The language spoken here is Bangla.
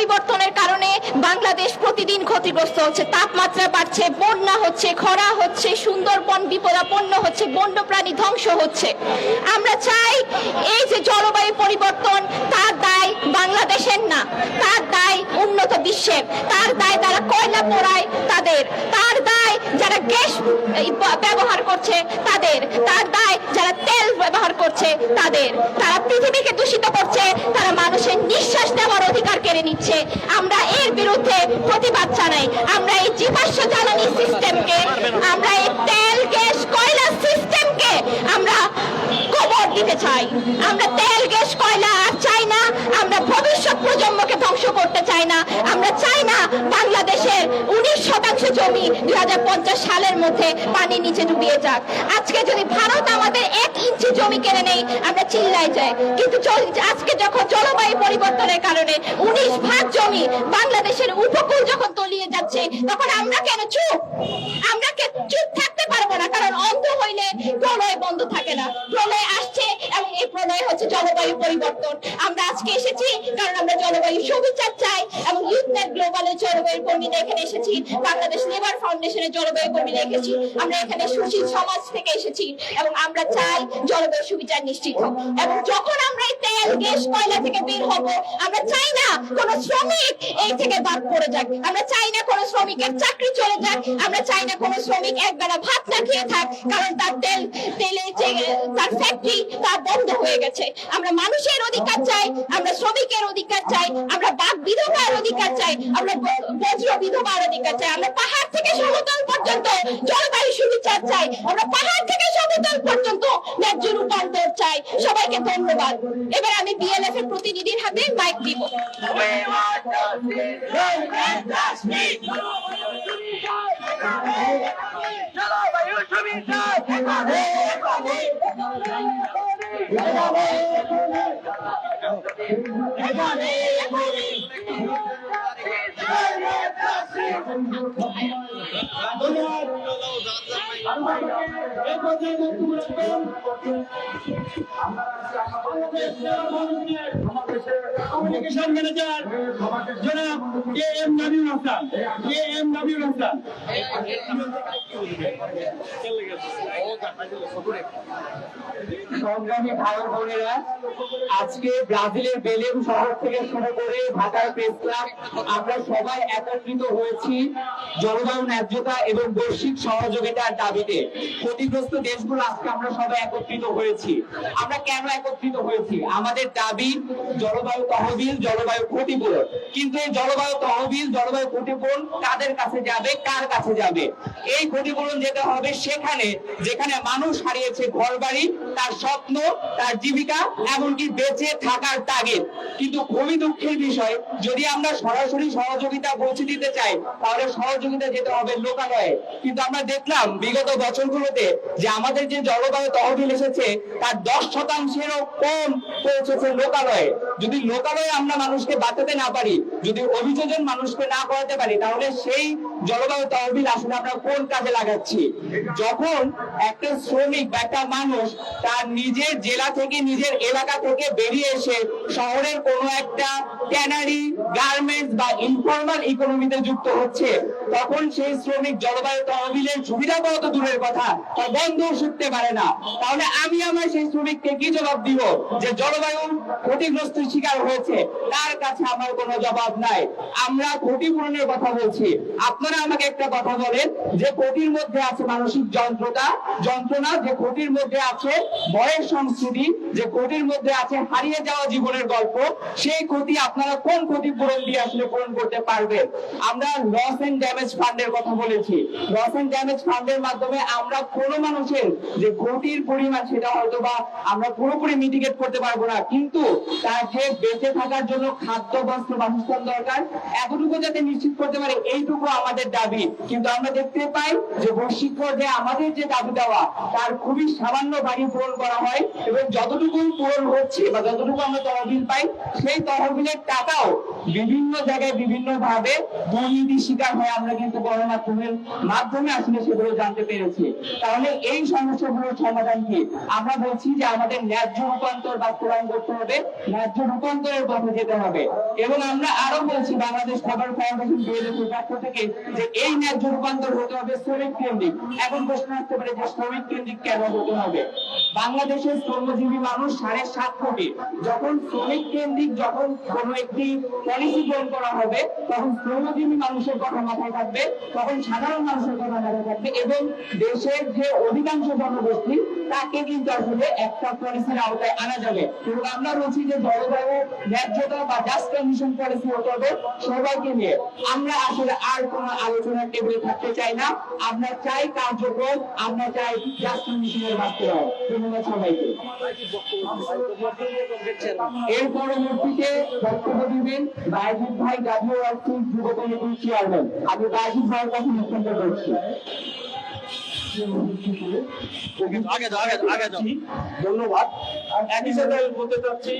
পরিবর্তনের কারণে বাংলাদেশ প্রতিদিন ক্ষতিগ্রস্ত হচ্ছে। তাপমাত্রা বাড়ছে, বন্যা হচ্ছে, খরা হচ্ছে, সুন্দরবন বিপদাপন্ন হচ্ছে, বন্যপ্রাণী ধ্বংস হচ্ছে। আমরা চাই এই যে জলবায়ু পরিবর্তন, তার দায় বাংলাদেশের না, তার দায় উন্নত বিশ্বের। তার দায় তারা কয়লা পোড়ায়, তাদের। তার দায় যারা গ্যাস ব্যবহার করছে, তাদের। তার দায় যারা তেল ব্যবহার করছে, তাদের। তারা পৃথিবীকে দূষিত করছে, তারা মানুষের নিঃশ্বাস নেওয়ার অধিকার কেড়ে নিচ্ছে। আমরা এর বিরুদ্ধে প্রতিবাদ জানাই। আমরা এই জীবাশ্ম জ্বালানি সিস্টেমকে, আমরা এই তেল, গ্যাস, কয়লা সিস্টেমকে আমরা কবর দিতে চাই। আমরা তেল, গ্যাস, কয়লা আর চাই না। আমরা ভবিষ্যৎ প্রজন্মকে ধ্বংস করতে চাই না। আমরা চাই না বাংলাদেশের উনিশ শতাংশ জমি দু হাজার পঞ্চাশ সালের মধ্যে পানির নিচে ডুবিয়ে যাক। আজকে যদি ভারত আমাদের এক ইঞ্চি জমি কেড়ে নেই আমরা চিল্লাই যাই। কিন্তু আজকে যখন জলবায়ু পরিবর্তনের কারণে উনিশ ভাগ জমি বাংলাদেশের উপকূল যখন তলিয়ে যাচ্ছে, তখন আমরা কেন চুপ? আমরা চুপ থাকতে পারব না, কারণ অন্ধ হইলে প্রলয় বন্ধ থাকে না। প্রলয় আসছে এবং এই প্রলয় হচ্ছে জলবায়ু পরিবর্তন। আমরা আজকে এসেছি কারণ আমরা জলবায়ু সুবিচার চাই এবং ইউথনেট গ্লোবালের জলবায়ু কর্মীরা এখানে এসেছি। বাংলাদেশ লেবার ফাউন্ডেশনের জলবায়ু কর্মীরা এসেছি। আমরা এখানে সুশীল সমাজ থেকে এসেছি এবং আমরা চাই জলবায়ু সুবিচার নিশ্চিত হোক। এবং যখন আমরা এই গ্যাস কয়লা থেকে বের হব? আমরা চাই না শ্রমিক এই থেকে বাদ পড়ে যাক। আমরা চাই না শ্রমিকের চাকরি চলে যাক। আমরা চাই না শ্রমিক একবেলা ভাত না খেয়ে থাক, কারণ তার তেল তার ফ্যাক্টরি তা বন্ধ হয়ে গেছে। আমরা মানুষের অধিকার চাই, আমরা শ্রমিকের অধিকার চাই, আমরা বাঘ বিধবার অধিকার চাই, আমরা বজ্র বিধবার অধিকার চাই। আমরা পাহাড় থেকে সমতল পর্যন্ত জলবায়ু সুবিচার চাই। আমরা পাহাড় থেকে সমতল পর্যন্ত চাই সবাইকে ধন্যবাদ। এবার আমি বিএলএফ এর প্রতিনিধির হাতে মাইক দিব। জলবায়ু সুবিধা কমিউনিকেশন ম্যানেজার জনাব K M Nabiul Hasan K M Nabiul Hasan সংগ্রামী ভাই বোনেরা, আজকে ব্রাজিলের বেলেম শহর থেকে শুরু করে ঢাকার প্রেস ক্লাব, আমরা সবাই একত্রিত হয়েছি জলবায়ু ন্যায্যতা এবং বৈশ্বিক সহযোগিতার দাবিতে। ক্ষতিগ্রস্ত দেশগুলো আজকে আমরা সবাই একত্রিত হয়েছি। আমরা কেন একত্রিত হয়েছি? আমাদের দাবি জলবায়ু তহবিল, জলবায়ু ক্ষতিপূরণ। কিন্তু এই জলবায়ু তহবিল, জলবায়ু ক্ষতিপূরণ কাদের কাছে যাবে? কার কাছে যাবে? এই ক্ষতিপূরণ যেতে হবে সেখানে, যেখানে মানুষ হারিয়েছে ঘর বাড়ি তার স্বপ্ন, তার জীবিকা, এমনকি বেঁচে থাকার তাগিদ। কিন্তু খুবই দুঃখের বিষয়, যদি আমরা সরাসরি সহযোগিতা পৌঁছে দিতে চাই, তাহলে সহযোগিতা যেতে হবে লোকালয়ে। কিন্তু আমরা দেখলাম বিগত বছরগুলোতে যে আমাদের যে জলবায়ু তহবিল এসেছে, তার দশ শতাংশেরও কম পৌঁছেছে লোকালয়ে। যদি লোকালয়ে আমরা মানুষকে বাঁচাতে না পারি, যদি অভিযোজন মানুষকে না করাতে পারি, তাহলে সেই জলবায়ু তহবিল আসলে আমরা কোন কাজে লাগাচ্ছি? যখন একটা শ্রমিক বা একটা মানুষ তার নিজের জেলা থেকে নিজের এলাকা থেকে বেরিয়ে এসে শহরের কোনো একটা ট্যানারি গার্মেন্টস বা ইনফর্মাল ইকোনমিতে যুক্ত হচ্ছে, তখন সেই শ্রমিক জলবায়ু তহবিলের সুবিধা পাওয়া তো দূরের কথা, তা বন্ধও শিখতে পারে না। তাহলে আমি আমার সেই শ্রমিককে কি জবাব দিব? যে জলবায়ু ক্ষতিগ্রস্ত শিকার হয়েছে, তার কাছে আমার কোনো জবাব নাই। আমরা ক্ষতিপূরণের কথা বলছি। আপনারা আমাকে একটা কথা বলেন যে ক্ষতির মধ্যে আছে মানসিক যন্ত্রতা যন্ত্রণা যে ক্ষতির মধ্যে আছে, ভয়ের সংস্কৃতি যে ক্ষতির মধ্যে আছে, হারিয়ে যাওয়া জীবনের গল্প, সেই ক্ষতি আপনারা কোন ক্ষতিপূরণ দিয়ে আসলে পূরণ করতে পারবেন আমরা লস এন্ড ড্যামেজ ফান্ডের কথা বলেছি। লস এন্ড ড্যামেজ ফান্ডের মাধ্যমে আমরা কোনো মানুষের যে ক্ষতির পরিমাণ সেটা হয়তো বা আমরা পুরোপুরি মিটিগেট করতে পারব না। কিন্তু তার যে বেঁচে থাকার জন্য খাদ্য, বস্ত্র, বাসস্থান দরকার, এতটুকু যাতে নিশ্চিত করতে পারে, এইটুকু আমাদের দাবি। কিন্তু আমরা দেখতে পাই যে বৈশ্বিক যে আমাদের যে দাবি দেওয়া তার খুবই সামান্য বাড়ি পূরণ করা হয় এবং যতটুকু পূরণ হচ্ছে বা যতটুকু আমরা তহবিল পাই, সেই তহবিলের টাকাও বিভিন্ন জায়গায় বিভিন্ন ভাবে দুর্নীতির শিকার হয়ে আমরা কিন্তু গণমাধ্যমের মাধ্যমে আসলে সেগুলো জানতে পেরেছি। তাহলে এই সমস্যাগুলোর সমাধান কি? আমরা বলছি যে আমাদের ন্যায্য রূপান্তর বাস্তবায়ন করতে হবে, ন্যায্য রূপান্তরের পথে যেতে হবে। এবং আমরা আরও বলছি, বাংলাদেশ খাবার ফাউন্ডেশন বিএলএফ পক্ষ থেকে যে এই ন্যায্য রূপান্তর হতে হবে শ্রমিক কেন্দ্রিক এখন প্রশ্ন আসতে পারে যে শ্রমিক কেন্দ্রিক কেন হতে হবে? বাংলাদেশের শ্রমজীবী মানুষ সাড়ে সাত কোটি। যখন শ্রমিক কেন্দ্রিক যখন কোনো একটি পলিসি গ্রহণ করা হবে, তখন শ্রমজীবী মানুষের কথা মাথায় থাকবে, তখন সাধারণ মানুষের কথা মাথায় থাকবে এবং দেশের যে অধিকাংশ জনগোষ্ঠী, তাকে কিন্তু আসলে একটা পলিসির আওতায় আনা যাবে। এবং আমরা বলছি যে জলবায়ু, ন্যায্যতা বা জাস্ট কন্ডিশন পলিসি হতে হবে সবাইকে নিয়ে। আমরা আসলে আর কোন আলোচনার টেবিলে থাকতে চাই না। আমরা চাই কার্যক্রম, আমরা চাই জাস্ট কন্ডিশনের বাস্তবায়ন ধন্যবাদ সবাইকে এর পরবর্তীতে বক্তব্য দিবেন বাইজিৎ ভাই গাজী রাষ্ট্রীয় যুব কমিটির চেয়ারম্যান আমি বাইজিৎ ভাইয়ের কাছে নিঃসন্দ করছি। আগে আগে যাও ধন্যবাদ। একই সাথে বলতে চাচ্ছি